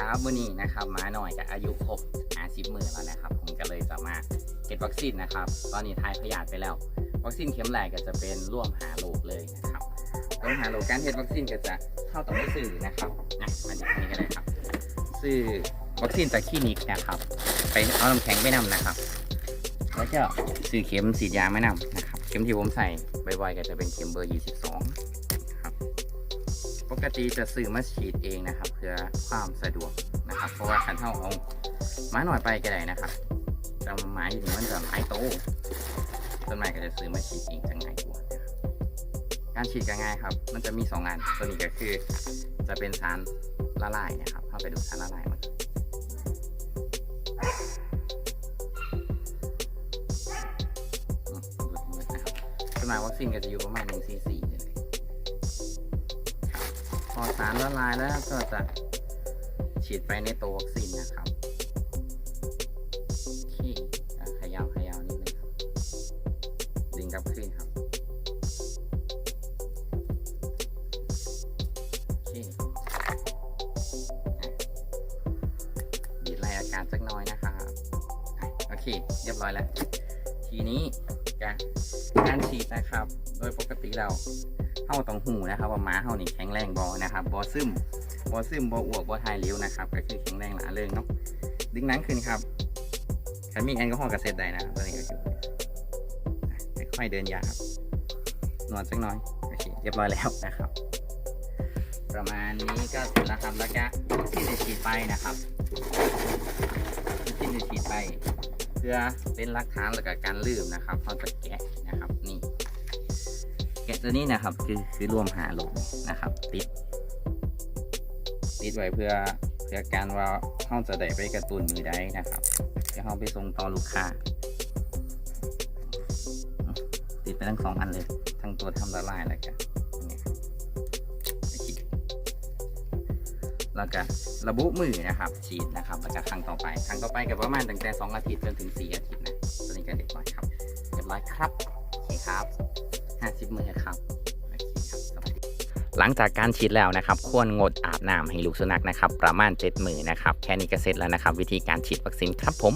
ครับวันนี้นะครับหมาหน่อยกับอายุครบ50มื่นแล้วนะครับ ผมก็เลยจะมาเก็บวัคซีนนะครับ ตอนนี้ทายพยาธิไปแล้ว วัคซีนเข็มแรกก็จะเป็นร่วมหาโรคเลยนะครับร่วมหาโรคการเฮ็ดวัคซีนก็จะเข้าต้อไปซื้อนะครับนะมาดูอันนี้ก็ได้ครับซื้อวัคซีนจากคลินิกนะครับ ไปเอาน้ำแข็งไปนำนะครับแล้วก็ซื้อเข็มฉีดยาไม่นำนะครับ เข็มที่ผมใส่บ่อยๆก็จะเป็นเข็มเบอร์ 22 ปกติจะซื้อมาฉีดเองนะครับ เพื่อความสะดวกนะครับ เพราะว่าคันเท่าเอาไม้หน่อยไปก็ได้นะครับจะไม้อยู่มันจะไม้โตต้นไม้ก็จะซื้อมาฉีดเองจะง่ายกว่าการฉีดก็ง่ายครับ มันจะมีสองอันตัวนี้ก็คือจะเป็นสารละลายนะครับเข้าไปดูสารละลายมันต้นไม้วัคซีนก็จะอยู่ประมาณ1ซีซี อสารละลายแล้วก็จะฉีดไปในตัววัคซีนนะครับโอเคอะเขยาวขยาวนิดนึงครับดึงกลับขึ้นครับโอเคอะบีดไล่อากาศสักน้อยนะครับโอเค เรียบร้อยแล้ว ทีนี้การการฉีดนะครับ โดยปกติเรา เฮาต้องหูนะครับว่าม้าเฮานี่แข็งแรงบอนะครับบอซึมบอซึมบออวกบอทายเลี้ยวนะครับก็คือแข็งแรงหลาเริงเนาะดึงหนังขึ้นครับถ้ามีแอลกอฮอล์กับเซตได้นะครับตัวนี้ก็คือค่อยๆเดินยาครับนวดสักน่อยโอเคเรียบร้อยแล้วนะครับ ประมาณนี้ก็เสร็จแล้วครับแล้วก็ที่จะฉีดไปนะครับที่จะฉีดไปเพื่อเป็นหลักฐานแล้วก็การลืมนะครับเขาจะแกะนะครับนี่ กตัวนี้นะครับ คือคือรวมหาลงนะครับ ติด ติดไว้เพื่อเพื่อการว่าเขาจะได้ไปกระตุ้นมือได้นะครับเดี๋ยวเขาไปส่งต่อลูกค้า ติดไปทั้งสองอันเลย ทั้งตัวทำละลายแล้วก็นี่ครับฉีดแล้วก็ระบุมือนะครับฉีดนะครับแล้วก็ครั้งต่อไปครั้งต่อไปก็ประมาณตั้งแต่ 2 อาทิตย์จนถึง 4 อาทิตย์นะตัวนี้ก็เรียบร้อยครับเรียบร้อยครับ โอเคครับห้าสิบมือครับโอครับหลังจากการฉีดแล้วนะครับ ควรงดอาบน้ำให้ลูกสุนัขนะครับ ประมาณ7มือนะครับ แค่นี้ก็เสร็จแล้วนะครับ วิธีการฉีดวัคซีนครับผม